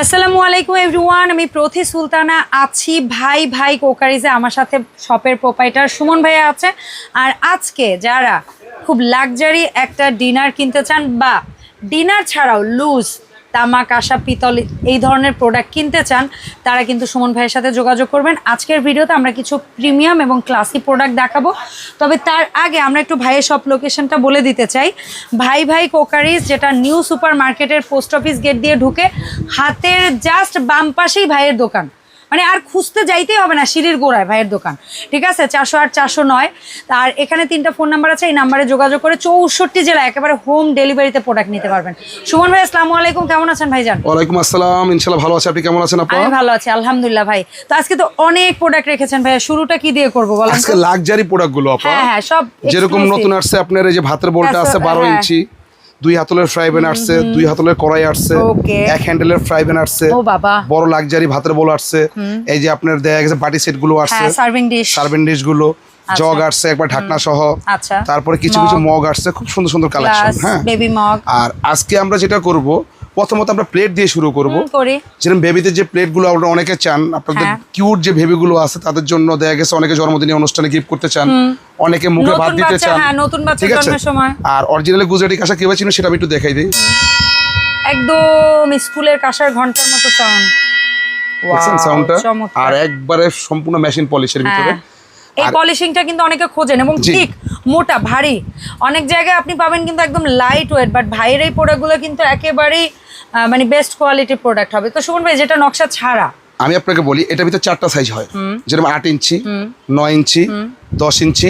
আসসালামু আলাইকুম এভরিওয়ান, আমি প্রথি সুলতানা আছি। ভাই ভাই কোকারিজে আমার সাথে শপের প্রোপাইটার সুমন ভাইয়া আছে। আর আজকে যারা খুব লাক্সারি একটা ডিনার কিনতে চান বা ডিনার ছাড়াও লুজ তামাক, আশা, পিতল এই ধরনের প্রোডাক্ট কিনতে চান, তারা কিন্তু সুমন ভাইয়ের সাথে যোগাযোগ করবেন। আজকের ভিডিওতে আমরা কিছু প্রিমিয়াম এবং ক্লাসি প্রোডাক্ট দেখাবো। তবে তার আগে আমরা একটু ভাইয়ের সব লোকেশনটা বলে দিতে চাই। ভাই ভাই কোকারিজ, যেটা নিউ সুপার মার্কেটের পোস্ট অফিস গেট দিয়ে ঢুকে, হাতের জাস্ট বাম পাশেই ভাইয়ের দোকান। মানে আর খুঁজতে যাইতেই হবে না সিঁড়ির গোড়ায় ভাইয়ের দোকান। ঠিক আছে? চারশো আট চারশো নয়। আর এখানে তিনটা ফোন নাম্বার আছে এই নাম্বারে যোগাযোগ করে চৌষট্টি জেলা একেবারে হোম ডেলিভারিতে প্রোডাক্ট নিতে পারবেন। সুমন ভাই আসসালামু আলাইকুম। কেমন আছেন ভাই ভাইজান? ওয়ালাইকুম আসসালাম। ইনশাল্লাহ ভালো আছে। আপনি কেমন আছেন আপা? আমি ভালো আছি আলহামদুলিল্লাহ ভাই। তো আজকে তো অনেক প্রোডাক্ট রেখেছেন ভাই শুরুটা কি দিয়ে করব বলেন আজকে? লাক্সারি প্রোডাক্টগুলো আপা। হ্যাঁ হ্যাঁ সব যেরকম নতুন আসছে আপনার এই যে ভাতের বোলটা আছে বারো হ্যাঁ। ইঞ্চি। দুই হাতলের ফ্রাই প্যান আসছে দুই হাতলের কড়াই আসছে এক হ্যান্ডেলের ফ্রাই প্যান আসছে বড় লাক্সারি ভাতের বোল আসছে এই যে আপনার দেয়া গেছে বাটি সেটগুলো আসছে হ্যাঁ সার্ভিং ডিশগুলো জগ আসছে একবার ঢাকনা সহ আচ্ছা। তারপরে কিছু কিছু মগ। আসছে খুব সুন্দর সুন্দর কালেকশন হ্যাঁ। বেবি মগ আর আজকে আমরা যেটা করব প্রথমত আমরা প্লেট দিয়ে শুরু করব। করি। যেরকম বেবিতে যে প্লেটগুলো আপনারা অনেকে চান আপনাদের হ্যাঁ। কিউট যে বেবিগুলো আছে তাদের জন্য দেখা গেছে অনেকে জন্মদিনে অনুষ্ঠানে গিফট করতে চান অনেকে মুখে ভাত দিতে চান। হ্যাঁ, নতুন ঠিক আছে? আর অরিজিনালি গুজরাটি কাঁসা কীভাবে ছিল সেটা আমি একটু দেখাই দিই। একদম স্কুলের কাঁসার ঘণ্টার মতো সাউন্ড সাউন্ডটা আর একবারে সম্পূর্ণ মেশিন পলিশের ভিতরে। এই পলিশিংটা কিন্তু অনেকে খোঁজেন এবং ঠিক মোটা ভারী। অনেক জায়গায় আপনি পাবেন কিন্তু একদম লাইট ওয়েট বাট ভাইয়ের এই প্রোডাক্টগুলো কিন্তু একেবারেই মানে বেস্ট কোয়ালিটির প্রোডাক্ট হবে। তো সুমন ভাই যেটা নকশা ছাড়া? আমি আপনাকে বলি এটার ভিতরে চারটা সাইজ হয়। যেরকম আট ইঞ্চি নয় ইঞ্চি দশ ইঞ্চি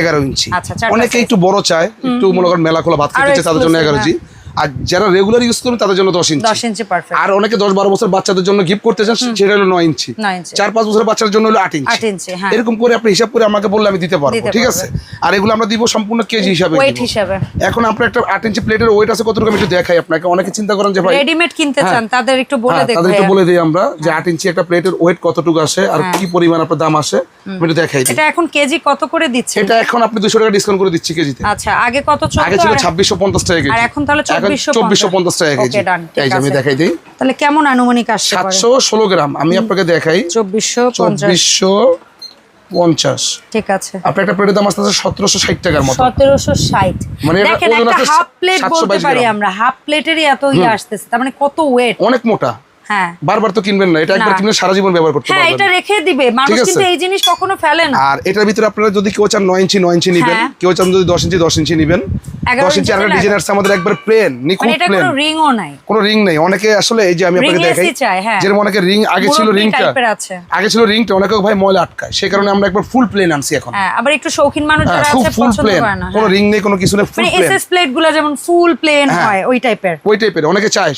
এগারো ইঞ্চি। আচ্ছা, অনেকে একটু বড় চায় একটু মনে করেন মেলা খোলা ভাত খেতে তাদের জন্য এগারো ইঞ্চি আর যারা রেগুলার ইউজ করবে তাদের জন্য দশ ইঞ্চি দশ ইঞ্চি পারফেক্ট আর অনেকে দশ বারো বছর বাচ্চাদের জন্য গিফট করতে চান সেটা হলো নয় ইঞ্চি চার পাঁচ বছরের বাচ্চার জন্য হলো আট ইঞ্চি হ্যাঁ। এরকম করে আপনি হিসাব করে আমাকে বললে আমি দিতে পারব ঠিক আছে? আর এগুলো আমরা দিব সম্পূর্ণ কেজি হিসাবে। ওয়েট হিসাবে। এখন আপনার একটা আট ইঞ্চি প্লেটের ওয়েট আছে কতটুকু আমি একটু দেখাই আপনাকে। অনেকে চিন্তা করেন যে ভাই রেডিমেড কিনতে হ্যাঁ। চান তাদের একটু বলে হ্যাঁ, তাদের একটু বলে দিই আমরা যে আট ইঞ্চি একটা প্লেটের ওয়েট কতটুকু আসে আর কি পরিমাণ আপনার দাম আসে আমি একটু দেখাই দিই। এটা এখন কেজি কত করে দিচ্ছে এটা এখন আপনি দুশো টাকা ডিসকাউন্ট করে দিচ্ছি কেজিতে। আচ্ছা আগে কত চলতো আগে ছিল আর- ছাব্বিশশো পঞ্চাশ টাকা কেজি। আর এখন তাহলে 2450 চব্বিশশো পঞ্চাশ টাকা কেজি। Okay, done, ঠিক এই যে আমি দেখাই দিই। তাহলে কেমন আনুমানিক আসছে সাতশো ষোলো গ্রাম। আমি আপনাকে দেখাই। চব্বিশশো পঞ্চাশ। চব্বিশশো পঞ্চাশ। ঠিক আছে। আপনার একটা প্লেটের দাম আসতে সতেরোশো ষাট টাকার মতো। সতেরোশো ষাট। মানে হাফ প্লেট বলতে পারি আমরা। হাফ প্লেটেরই এত ইয়ে আসতেছে। তার মানে কত ওয়েট অনেক মোটা। হ্যাঁ। বারবার তো কিনবেন না এটা একবার কিনলে সারা জীবন ব্যবহার করতে হ্যাঁ এটা রেখে দিবে। মানুষ কিন্তু এই জিনিস কখনো ফেলে না। আর এটার ভিতরে আপনারা যদি কেউ চান নয় ইঞ্চি নয় ইঞ্চি নিবেন হ্যাঁ। কেউ চান যদি দশ ইঞ্চি দশ ইঞ্চি নিবেন এগারো দশ ইঞ্চি ইঞ্চি আর ডিজাইন আসছে আমাদের একবার প্লেন মানে নিখুঁত এটা প্লেন কোনো রিংও নাই। কোনো রিং নেই। অনেকে আসলে এই যে আমি আপনাকে দেখাই। যেরকম অনেকে রিং আগে ছিল রিংটা আছে। আগে ছিল রিংটা অনেকে ভাই ময়লা আটকায়। সেই কারণে আমরা একবার ফুল প্লেন আনছি এখন। হ্যাঁ আবার একটু শৌখিন মানুষ যারা আছে পছন্দ করে না। কোনো। রিং নেই কোনো কিছু নেই ফুল মানে প্লেন এসএস প্লেটগুলো যেমন ফুল প্লেন হ্যাঁ। ওই টাইপের ওই টাইপের অনেকে চায়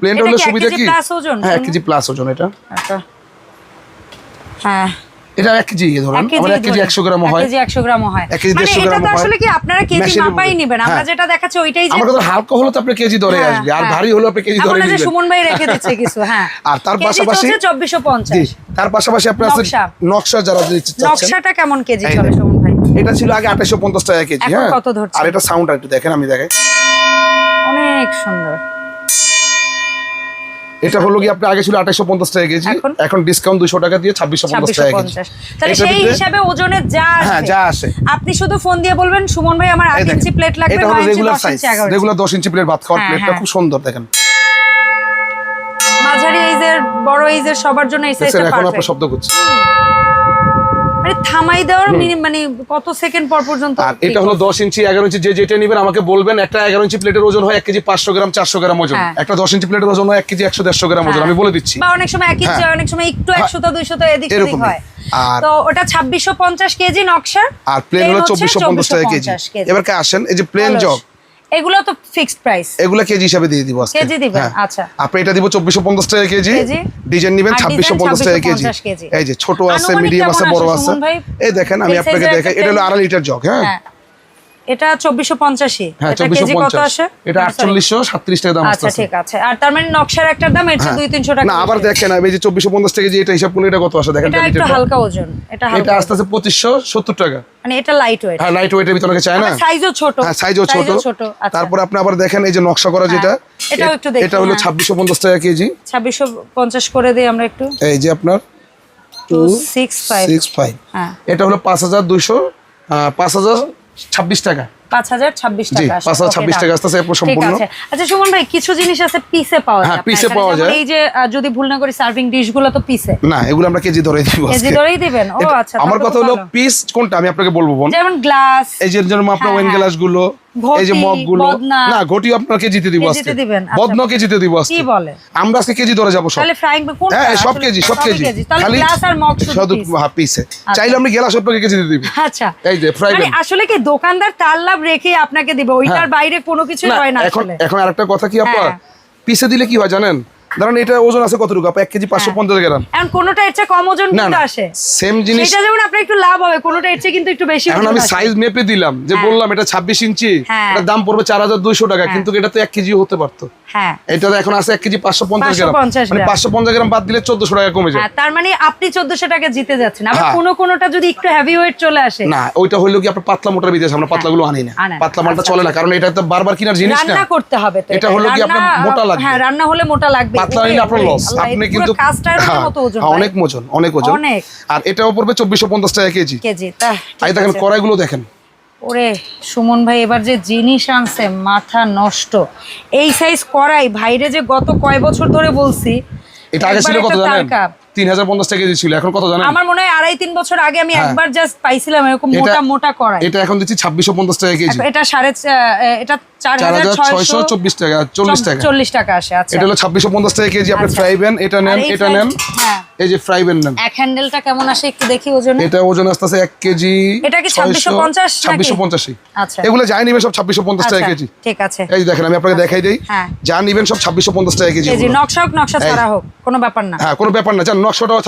প্লেনটা এটা হলে সুবিধা কি? plus ওজন? হ্যাঁ এক কেজি প্লাস ওজন এটা। আচ্ছা। হ্যাঁ। এটা এক কেজি ধরেন কেজি এক। একশো গ্রাম এক হয়। কেজি একশো গ্রামও হয়। এক কেজি মানে 150 এটা তো হয়। আসলে কি আপনারা কেজি মাপাই। নিবেন। আমরা হ্যাঁ। যেটা দেখাচ্ছি ওইটাই যে আমার হালকা হলে তো আপনি কেজি ধরে হ্যাঁ, আসবে আর হ্যাঁ। ভারী হলে আপনি কেজি নেবেন। সুমন ভাই রেখে দিচ্ছে কিছু হ্যাঁ। আর তার পাশাপাশি চলছে চব্বিশশো জি পঞ্চাশ তার পাশাপাশি আপনার আছে নকশা। যারা দিতে চাচ্ছেন। নকশাটা কেমন কেজি চলে সুমন ভাই? এটা ছিল আগে আঠাশশো পঞ্চাশ টাকা কেজি হ্যাঁ। আর এটা সাউন্ড একটু দেখেন আমি দেখাই। অনেক সুন্দর। এটা হলো কি আপনি আগে ছিল আঠাশশো পঞ্চাশ টাকা কেজি এখন? ডিসকাউন্ট 200 টাকা দিয়ে ছাব্বিশশো পঞ্চাশ ছাব্বিশশো টাকা কেজি। তাহলে সেই হিসাবে ওজনে যা হ্যাঁ যা আসে আপনি শুধু ফোন দিয়ে বলবেন সুমন ভাই আমার 8 ইঞ্চি প্লেট লাগবে এটা হলো রেগুলার দশ সাইজ ইঞ্চি। রেগুলার দশ ইঞ্চি প্লেট ভাত খাওয়ার হ্যাঁ, প্লেটটা হ্যাঁ। খুব সুন্দর দেখেন। মাঝারি এই যে বড় এই যে সবার জন্য এই সাইজটা পারফেক্ট এখন আপনার শব্দ করছে। মানে থামাই দেওয়ার মিনি- কত সেকেন্ড পর পর্যন্ত আর এটা হলো দশ ইঞ্চি এগারো ইঞ্চি যে যেটা নেবেন আমাকে বলবেন একটা এগারো ইঞ্চি প্লেটের ওজন হয় এক কেজি পাঁচশো গ্রাম চারশো গ্রাম ওজন। হ্যাঁ। একটা দশ ইঞ্চি প্লেটের ওজন হয় এক কেজি একশো দেড়শো গ্রাম ওজন আমি বলে দিচ্ছি। বা অনেক সময় এক ইঞ্চি হ্যাঁ। অনেক সময় একটু একশো তো দুইশো তো এদিক সেদিক হয়। আর- তো ওটা ছাব্বিশশো পঞ্চাশ কেজি নকশা আর প্লেন হলো চব্বিশশো পঞ্চাশ টাকা কেজি। এবার কে আসেন এই যে প্লেন। জগ এগুলো তো ফিক্সড প্রাইস এগুলো কেজি হিসাবে দিয়ে দিব আজকে কেজি দিবেন? হ্যাঁ। আচ্ছা। আপনি এটা দিব চব্বিশশো পঞ্চাশ টাকা কেজি কেজি। ডিজাইন নিবেন আর ছাব্বিশশো পঞ্চাশ টাকা কেজি এই যে ছোট আছে মিডিয়াম আছে বড় আছে এই দেখেন আমি আপনাকে দেখাই এটা হলো? আড়াই লিটার জগ হ্যাঁ হ্যাঁ এটা 2450 হ্যাঁ 2450 এটা 4837 টাকা। দাম আছে আচ্ছা ঠিক আছে। আর তার মানে নকশার একটার দাম এটা হ্যাঁ। 2 300 টাকা আবার দেখেন এই যে 2450 টাকা যে এটা হিসাব এটা কত আসে? দেখেন হালকা এটা এটা আস্তে আস্তে 2570 টাকা। মানে এটা লাইট ওয়েট লাইট ওয়েটের ভিতরে চায় না? সাইজও ছোট। হ্যাঁ, সাইজও ছোট। আচ্ছা। তারপর আপনি আবার দেখেন এই যে নকশা করা হ্যাঁ। যেটা এটাও একটু দেখেন এটা হলো 2650 টাকা কেজি। 2650 করে দিই আমরা একটু। এই যে আপনার 265 65 হ্যাঁ। এটা হলো 5200 5000 ছাব্বিশ টাকা। পাঁচ হাজার ছাব্বিশ টাকা পাঁচ হাজার ছাব্বিশ টাকা আচ্ছা কিছু জিনিস আছে পিসে পাওয়া হ্যাঁ, পিসে পাওয়া যায়। এই যে যদি ভুল না করি সার্ভিংগুলো পিসে না এগুলো আমরা কেজি দিব কেজি দিবেন? আচ্ছা আমার কথা হলো পিস কোনটা? আমি আপনাকে বলব যেমন গ্লাস এই জন্য আপনার হ্যাঁ, ওয়াইন গ্লাস হ্যাঁ। গুলো এই যে ঘটি, মগগুলো না ঘটি আপনার কেজিতে দিব আজকে। দিবেন, আচ্ছা। কেজিতে দিব আজকে। আমরা আজকে কেজি ধরে যাব সব। তাহলে ফ্রাইং কোনটা? হ্যাঁ সব কেজি সব কেজি। শুধু। হ্যাঁ পিসে চাইলে আমি গেলাস আপনাকে কেজিতে দিব। আচ্ছা। এই যে ফ্রাই মানে আসলে কি দোকানদার তার লাভ রেখে আপনাকে দিবে? ওইটার হ্যাঁ। বাইরে কোনো কিছু হয় না এখন আর এখন আরেকটা কথা কি আপা? হ্যাঁ। পিসে দিলে কি হয় জানেন? ধরেন এটা ওজন আছে কতটুকু? আপা এক কেজি পাঁচশো পঞ্চাশ গ্রাম। এখন কোনোটা এর চেয়ে কম ওজন কিন্তু আসে। সেম জিনিস সেটা যেমন আপনার একটু লাভ হবে কোনোটা এর চেয়ে কিন্তু একটু বেশি এখন আমি সাইজ মেপে দিলাম যে হ্যাঁ। বললাম এটা ছাব্বিশ ইঞ্চি হ্যাঁ। এটার দাম পড়বে চার হাজার দুইশো টাকা কিন্তু এটা তো এক কেজি হতে পারতো। হ্যাঁ। এটা এখন আছে এক কেজি পাঁচশো পঞ্চাশ গ্রাম। 550 মানে গ্রাম। পাঁচশো পঞ্চাশ গ্রাম বাদ দিলে চোদ্দশো টাকা কমে যায়। হ্যাঁ তার মানে আপনি চোদ্দশো টাকা জিতে যাচ্ছেন। আবার হ্যাঁ। কোনো কোনোটা যদি একটু হেভি ওয়েট চলে আসে। না ওইটা হইল কি আপনার পাতলা মোটার বিদেশ আমরা পাতলাগুলো আনি না। পাতলা মালটা আচ্ছা, চলে না কারণ এটা তো বারবার কেনার জিনিস না। রান্না করতে হবে তো এটা হলো কি আপনার মোটা লাগবে। হ্যাঁ রান্না হলে মোটা লাগবে। পাতলা নিলে আপনার লস আপনি এই কিন্তু পুরো কাস্ট আয়রনের হ্যাঁ, হ্যাঁ, ভাই। অনেক ওজন অনেক ওজন। আর এটাও পড়বে চব্বিশশো পঞ্চাশ টাকা কেজি। কেজি তা দেখেন কড়াইগুলো দেখেন। ওরে সুমন ভাই এবার যে জিনিস আনছে মাথা নষ্ট। এই সাইজ করাই ভাইরে যে গত কয় বছর ধরে বলছি এটা আগে ছিল কত জানেন? টাকা কেজি ছিল এখন কত জানেন? আমার মনে হয় আড়াই তিন বছর আগে আমি হ্যাঁ। একবার জাস্ট পাইছিলাম এরকম মোটা মোটা করাই এটা এখন দিচ্ছি টাকা কেজি। এটা সাড়ে এটা চার চার হাজার হাজার ছয়শো ছয়শো চব্বিশ টাকা চল্লিশ টাকা। চল্লিশ টাকা আসে আচ্ছা। এটা হলো ছাব্বিশশো পঞ্চাশ টাকা কেজি আপনি আচ্ছা। ফ্রাই প্যান এটা নেন এটা নেন। হ্যাঁ। এই যে ফ্রাই প্যান নেন। এক হ্যান্ডেলটা কেমন আসে একটু দেখি ওজনে? এটা ওজন আসতেছে এক কেজি এটা কি 2650 নাকি? ছাব্বিশশো পঞ্চাশি আচ্ছা। এগুলো যাই নিবেন সব টাকা আচ্ছা, কেজি। ঠিক আছে। এই দেখেন আমি আপনাকে দেখাই দিই। যা নিবেন সব ছাব্বিশশো পঞ্চাশ টাকা কেজি কেজি। নকশা নকশা ছাড়া হোক কোনো ব্যাপার না। হ্যাঁ কোনো ব্যাপার না। নকশাটাও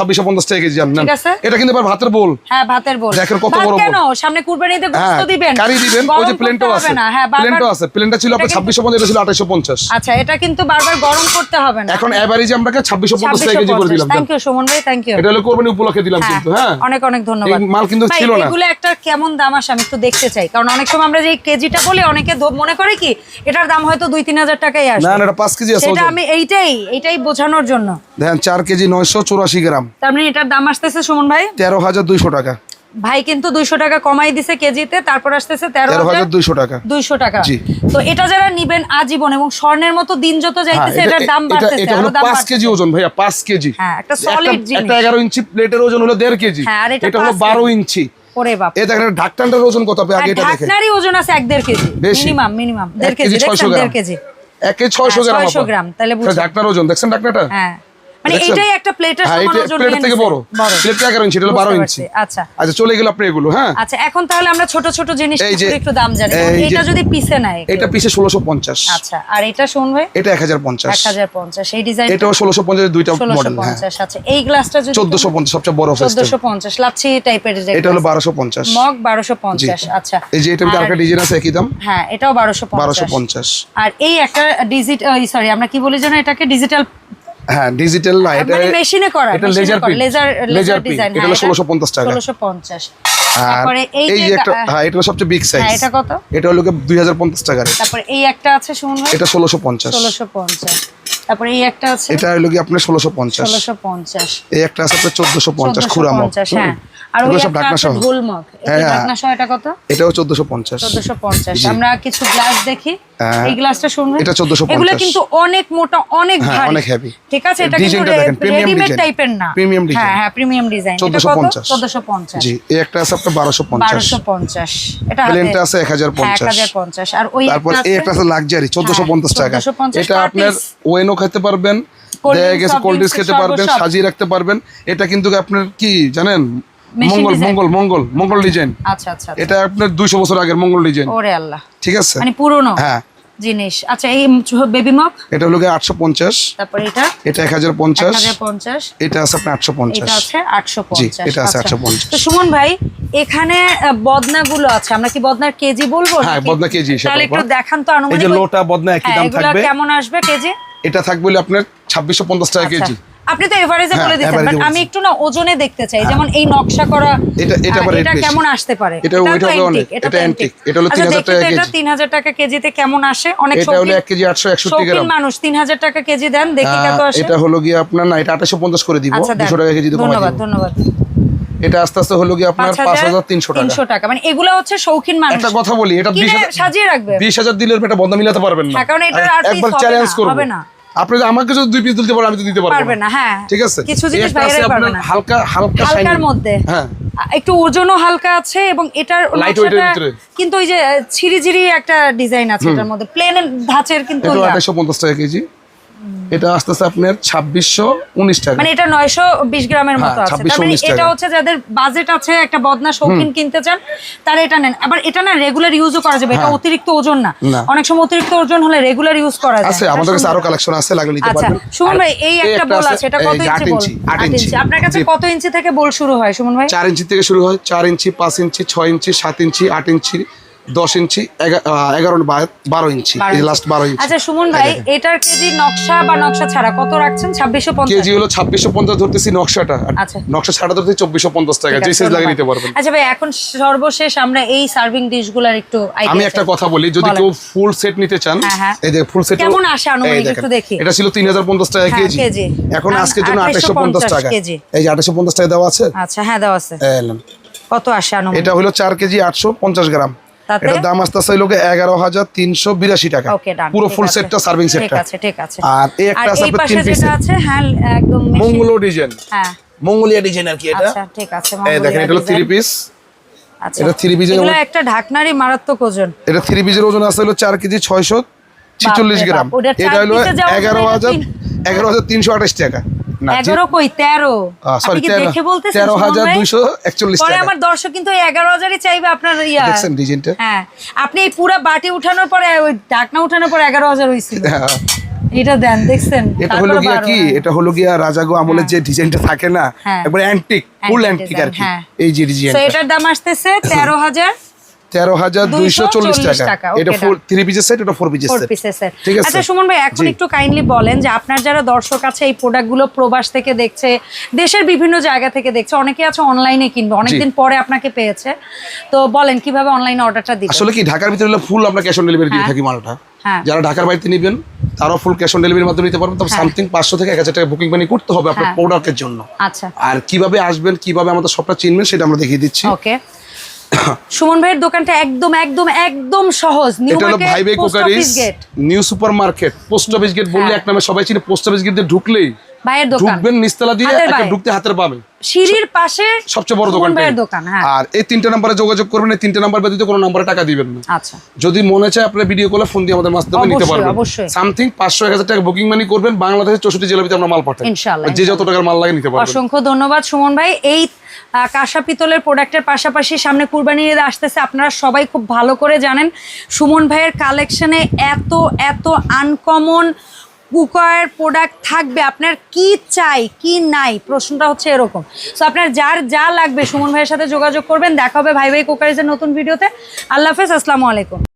টাকা কেজি জান ঠিক আছে। এটা কিন্তু এবার ভাতের বোল। হ্যাঁ ভাতের বল। দেখেন কত বড় কেন? সামনে কুরবানিতে হ্যাঁ গোশত দিবেন। কারি দিবেন ওই যে প্লেনটাও আছে। হ্যাঁ প্লেনটাও আছে প্লেনটা ছিল আপনার ছাব্বিশশো পঞ্চাশ ছিল আঠাশশো পঞ্চাশ। আচ্ছা এটা কিন্তু বারবার গরম করতে হবে না। এখন এভারেজে আমরা ছাব্বিশশো পঞ্চাশ টাকা কেজি করে দিলাম। থ্যাংক ইউ সুমন ভাই থ্যাংক ইউ এটা হলো কোরবানি উপলক্ষে দিলাম কিন্তু হ্যাঁ। অনেক অনেক ধন্যবাদ। এই মাল কিন্তু ছিল না। এগুলো একটা কেমন দাম আসে আমি একটু দেখতে চাই। কারণ অনেক সময় আমরা যে কেজিটা বলি অনেকে মনে করে কি এটার দাম হয়তো দুই তিন হাজার টাকাই আসে না না এটা পাঁচ কেজি আছে সেটা আমি এইটাই এইটাই বোঝানোর জন্য। দেখেন চার কেজি নয়শো চুরাশি গ্রাম। তার মানে এটার দাম আসতেছে সুমন ভাই? তেরো হাজার দুইশো টাকা। ভাই কিন্তু দুইশো টাকা কমাই দিছে কেজিতে তারপর আসতেছে তেরো হাজার দুইশো টাকা। দুইশো টাকা। তো এটা যারা নিবেন আজীবন এবং স্বর্ণের মতো দিন যত হ্যাঁ, যাইতেছে এটার দাম বাড়তেছে আরও দাম পাঁচ কেজি ওজন ভাইয়া পাঁচ কেজি। হ্যাঁ, একটা solid জিনিস। একটা এগারো ইঞ্চি প্লেটের ওজন হলো দেড় কেজি। হ্যাঁ, আর এটা হলো বারো। ইঞ্চি। ওরে বাপ। এ দেখেন ঢাকটানটার ওজন কত আপনি আগে এটা দেখেন। ঢাকনারই ওজন আছে এক দেড় কেজি। Minimum minimum. দেড় কেজি কেজি ছয়শো গ্রাম। এক কেজি। ছয়শো গ্রাম 600 আপা। গ্রাম, তাহলে ঢাকনার ওজন। দেখছেন ঢাকনাটা? হ্যাঁ। মানে? এইটাই একটা প্লেটের হ্যাঁ সমান এটা ওজন নিয়ে থেকে বড়। প্লেটটা ইঞ্চি এটা হলো বুঝতে বারো পারছি, ইঞ্চি। আচ্ছা। আচ্ছা চলে গেল আপনি এগুলো হ্যাঁ? আচ্ছা এখন তাহলে আমরা ছোট ছোট জিনিস একটু দাম জানি। এটা যদি পিসে নেয় এটা পিসে ষোলোশো পঞ্চাশ। আচ্ছা আর এটা শুন ভাই এটা এক হাজার পঞ্চাশ। এক হাজার পঞ্চাশ। এই ডিজাইন এটাও ষোলোশো পঞ্চাশ দুইটা মডেল হ্যাঁ। পঞ্চাশ আচ্ছা। এই গ্লাসটা যদি চোদ্দশো পঞ্চাশ সবচেয়ে বড় চোদ্দশো পঞ্চাশ লাচ্ছি টাইপের এটা হলো বারোশো পঞ্চাশ। মগ বারোশো পঞ্চাশ আচ্ছা। এই যে এটা আরেকটা ডিজাইন আছে একই দাম? হ্যাঁ এটাও বারোশো বারোশো পঞ্চাশ। পঞ্চাশ আর এই একটা ডিজিট সরি আমরা কি বলি যেন এটাকে? ডিজিটাল হ্যাঁ ডিজিটাল না এটা মেশিনে করা এটা লেজার প্রিন্ট লেজার ডিজাইন এটা হলো ষোলোশো পঞ্চাশ টাকা। ষোলোশো পঞ্চাশ। আর তারপরে এই যে একটা হ্যাঁ এটা সবচেয়ে বিগ সাইজ হ্যাঁ, এটা কত? এটা হলো দুই হাজার পঞ্চাশ টাকার তারপরে এই একটা আছে শুনুন এটা ষোলোশো পঞ্চাশ। ষোলোশো পঞ্চাশ। তারপরে এই একটা আছে? এটা হলো কি আপনার ষোলোশো পঞ্চাশ। ষোলোশো পঞ্চাশ। এই একটা আছে আপনার চোদ্দশো পঞ্চাশ চোদ্দশো খুরামক হ্যাঁ। আর ওই সব ঢাকনা সহ। ঢোলমগ হ্যাঁ, এই হ্যাঁ। ঢাকনা সহ এটা কত? এটাও চোদ্দশো পঞ্চাশ। চোদ্দশো পঞ্চাশ। জি। আমরা কিছু গ্লাস দেখি। হ্যাঁ। এই গ্লাসটা শুনবেন? এটা 1450 এগুলো কিন্তু অনেক মোটা অনেক হ্যাঁ, ভারী। অনেক heavy। ঠিক আছে? এটা কিন্তু ডিজাইনটা দেখেন, premium রেডিমেড টাইপের না। Premium design। হ্যাঁ হ্যাঁ প্রিমিয়াম ডিজাইন এটা চোদ্দশো কত পঞ্চাশ। চোদ্দশো পঞ্চাশ। জি এই একটা আছে আপনার বারোশো পঞ্চাশ। বারোশো পঞ্চাশ। এটা প্লেনটা আছে এক হাজার হ্যাঁ, পঞ্চাশ। 1050 আর ওই তারপর এই একটা আছে লাক্সারি চোদ্দশো পঞ্চাশ টাকা। এটা আপনার। ওয়েনও খেতে পারবেন Cold গেছে কোল্ড ড্রিঙ্কস খেতে পারবেন সাজিয়ে রাখতে পারবেন। এটা কিন্তু আপনার কি জানেন? মঙ্গল মঙ্গল মঙ্গল মঙ্গল ডিজাইন আচ্ছা আচ্ছা আচ্ছা। এটা আপনার দুইশো বছর আগের মঙ্গল ডিজাইন ওরে আল্লাহ। ঠিক আছে? মানে পুরনো? হ্যাঁ। জিনিস। আচ্ছা এই বেবি মগ এটা হলো আটশো পঞ্চাশ। তারপর এটা? এটা এক হাজার পঞ্চাশ। হাজার পঞ্চাশ। এটা আছে আপনার আটশো পঞ্চাশ। এটা আছে 850 জি, এটা আছে 850 তো সুমন ভাই এখানে বদনা বদনাগুলো আছে। আমরা কি বদনার কেজি বলব হ্যাঁ, বদনা কেজি হিসেবে তাহলে একটু দেখান তো আনুমানিক এই যে লোটা বদনা একই হ্যাঁ, দাম এগুলো থাকবে। কেমন আসবে কেজি? এটা থাকবে আপনার ছাব্বিশশো পঞ্চাশ টাকা আচ্ছা। কেজি। আপনি তো এভারেজে হ্যাঁ, বলে দিচ্ছেন বাট আমি একটু না ওজনে দেখতে চাই যেমন এই নকশা করা এটা- এটা এটা কেমন আসতে পারে? এটা ওইটা অনেক। এটা antique। এটা হলো আচ্ছা, 3000 দেখি তো টাকা এটা 3000 টাকা কেজিতে কেমন আসে? অনেক এটা হলো শৌখিন- এক কেজি আটশো একষট্টি শৌখিন গ্রাম। মানুষ 3000 টাকা কেজি দেন দেখি আহ, কত আসে। এটা হলো গিয়ে আপনার না এটা আঠাশশো পঞ্চাশ করে দিব আচ্ছা দেন। দুশো টাকা কেজি ধন্যবাদ ধন্যবাদ। এটা আস্তে আস্তে হলো গিয়ে আপনার পাঁচ হাজার তিনশো টাকা। তিনশো টাকা। মানে এগুলো হচ্ছে শৌখিন মানুষ। একটা কথা বলি এটা বিশ হাজার সাজিয়ে রাখবে। বিশ হাজার দিলে এটা বন্ধ মিলাতে পারবেন না। হ্যাঁ, কারণ piece একবার চ্যালেঞ্জ করব। না। আপনি যদি আমাকে যদি দুই পিস দিতে পারেন আমি তো দিতে পারব পারবে না। হ্যাঁ। ঠিক আছে? কিছু জিনিস বাইরে পারবে না। হালকা হালকা হালকার মধ্যে। হ্যাঁ। একটু ওজনও হালকা আছে এবং এটার। কিন্তু ওই যে ছিড়ি একটা ডিজাইন আছে এটার মধ্যে। প্লেন ধাঁচের কিন্তু এটা ইয়া। আঠাশশো পঞ্চাশ টাকা কেজি। এটা আস্তে আস্তে আপনার ছাব্বিশশো উনিশ টাকা। মানে এটা নয়শো বিশ গ্রামের মতো হ্যাঁ, আছে মানে এটা হচ্ছে যাদের বাজেট আছে একটা বদনা শৌখিন কিনতে চান তারা এটা নেন। আবার এটা না রেগুলার ইউজও করা যাবে এটা হ্যাঁ। অতিরিক্ত ওজন না। অনেক সময় অতিরিক্ত ওজন হলে রেগুলার ইউজ করা যায়। আছে আমাদের কাছে আরও কালেকশন আছে লাগলে নিতে আচ্ছা পারবেন। সুমন ভাই এই একটা বল আছে এটা কত ইঞ্চি বল? ইঞ্চি আট আট ইঞ্চি। ইঞ্চি। আপনার কাছে কত ইঞ্চি থেকে বল শুরু হয় সুমন ভাই? চার ইঞ্চি থেকে শুরু হয় চার ইঞ্চি পাঁচ ইঞ্চি ছয় ইঞ্চি সাত ইঞ্চি আট ইঞ্চি দশ ইঞ্চি এগারো বারো ইঞ্চি লাস্ট বারো ইঞ্চি। আচ্ছা সুমন ভাই এটার কেজি নকশা বা নকশা ছাড়া কত রাখছেন? ছাব্বিশশো পঞ্চাশ। কেজি হলো ছাব্বিশশো পঞ্চাশ ধরতেছি নকশাটা আচ্ছা। নকশা ছাড়া ধরতেছি চব্বিশশো পঞ্চাশ টাকা যে সাইজ লাগিয়ে নিতে পারবেন। আচ্ছা ভাই এখন সর্বশেষ আমরা এই সার্ভিং ডিশগুলোর একটু আমি একটা কথা বলি যদি কেউ ফুল সেট নিতে চান হ্যাঁ, হ্যাঁ। এই যে ফুল সেট কেমন আসে আনুমানিক একটু দেখি। এটা ছিল তিন হাজার পঞ্চাশ টাকা হ্যাঁ, কেজি। এখন আজকের জন্য আঠাশশো পঞ্চাশ টাকা। কেজি। এই যে আঠাশশো পঞ্চাশ টাকা দেওয়া আছে? আচ্ছা হ্যাঁ দেওয়া আছে। কত আসে আনুমানিক? এটা হলো চার কেজি আটশো পঞ্চাশ গ্রাম? এটার দাম আসতে এগারো হাজার তিনশো বিরাশি টাকা। পুরো ফুল সেটটা সার্ভিং ঠিক সেটটা ঠিক আছে। আর এই একটা আছে এই তিন পিস যেটা আছে হ্যাঁ একদম machine- মঙ্গলো ডিজাইন হ্যাঁ। ডিজাইন আর কি এটা? আচ্ছা ঠিক আছে দেখেন এটা হলো থ্রি পিস আচ্ছা এটা একটা ঢাকনারই মারাত্মক ওজন। এটা থ্রি পিসের ওজন আছে হলো চার কেজি ছয়শো ছিচল্লিশ গ্রাম। এটা হলো এগারো হাজার এগারো হাজার তিনশো আঠাশ টাকা। এগারো কই? তেরো। আপনি সরি দেখে বলতেছেন তেরো হাজার দুইশো একচল্লিশ পরে আমার দর্শক কিন্তু এগারো হাজারই চাইবে আপনার ইয়া। দেখছেন ডিজাইনটা হ্যাঁ। আপনি এই পুরো বাটি উঠানোর পরে ওই ঢাকনা উঠানোর পরে এগারো হাজার হয়েছিল হ্যাঁ। এটা দেন দেখছেন? এটা হলো তারপরে গিয়া কি? হ্যাঁ। এটা হলো গিয়া রাজাগো আমলের যে ডিজাইনটা থাকে না হ্যাঁ। একবার অ্যান্টিক ফুল অ্যান্টিক আর কি। হ্যাঁ। এই যে ডিজাইন এটার দাম আসতেছে তেরো হাজার। তেরো হাজার দুইশো চল্লিশ টাকা। এটা ফোর থ্রি পিসের সেট এটা ফোর পিসের সেট ঠিক আছে? আচ্ছা সুমন ভাই এখন একটু কাইন্ডলি বলেন যে আপনার যারা দর্শক আছে এই প্রোডাক্টগুলো প্রবাস থেকে দেখছে দেশের বিভিন্ন জায়গা থেকে দেখছে অনেকে আছে অনলাইনে কিনবে অনেকদিন পরে আপনাকে পেয়েছে। তো বলেন কীভাবে অনলাইনে অর্ডারটা দিবেন? আসলে কি ঢাকার ভিতরে হলে ফুল আমরা ক্যাশ অন ডেলিভারি দিয়ে হ্যাঁ। থাকি মালটা। হ্যাঁ। যারা ঢাকার বাড়িতে নেবেন তারাও ফুল ক্যাশ অন ডেলিভারির মাধ্যমে নিতে পারবেন। তবে হ্যাঁ। সামথিং পাঁচশো থেকে এক হাজার টাকা বুকিং মানি করতে হবে আপনার হ্যাঁ। প্রোডাক্টের জন্য। আচ্ছা। আর কীভাবে আসবেন কীভাবে আমাদের সবটা চিনবেন সেটা আমরা দেখিয়ে দিচ্ছি। ওকে সুমন ভাইয়ের দোকানটা একদম একদম একদম সহজ। New market post office gate. New super market post office gate বললে হ্যাঁ। এক নামে সবাই চিনে পোস্ট অফিস গেট দিয়ে ঢুকলেই ভাইয়ের দোকান। ঢুকবেন নিচতলা দিয়ে একটা ঢুকতে হাতের পাবে সিঁড়ির পাশে সবচেয়ে বড় দোকান ভাইয়ের দোকান হ্যাঁ। আর এই তিনটে নাম্বারে যোগাযোগ করবেন এই তিনটে নাম্বার ব্যতীত কোনো নাম্বারে টাকা দিবেন না। আচ্ছা। যদি মনে চায় আপনার ভিডিও কলে ফোন দিয়ে আমাদের মাধ্যমে নিতে পারবেন। সামথিং পাঁচশো এক হাজার টাকা বুকিং মানি করবেন বাংলাদেশের চৌষট্টি জেলার ভিতরে আমরা মাল পাঠাই। ইনশাআল্লাহ, যে যত টাকার মাল লাগে নিতে পারবেন। অসংখ্য ধন্যবাদ সুমন ভাই। এই কাঁসা পিতলের প্রোডাক্টের পাশাপাশি সামনে কুরবানি ঈদ আসতেছে। আপনারা সবাই খুব ভালো করে জানেন, সুমন ভাইয়ের কালেকশনে এত এত আনকমন কুকার প্রোডাক্ট থাকবে। আপনার কি চাই, কি নাই, প্রশ্নটা হচ্ছে এরকম। সো আপনার যার যা লাগবে, সুমন ভাইয়ের সাথে যোগাযোগ করবেন। দেখা হবে ভাই ভাই কুকারিজের নতুন ভিডিওতে। আল্লাহ হাফেজ, আসসালামু আলাইকুম।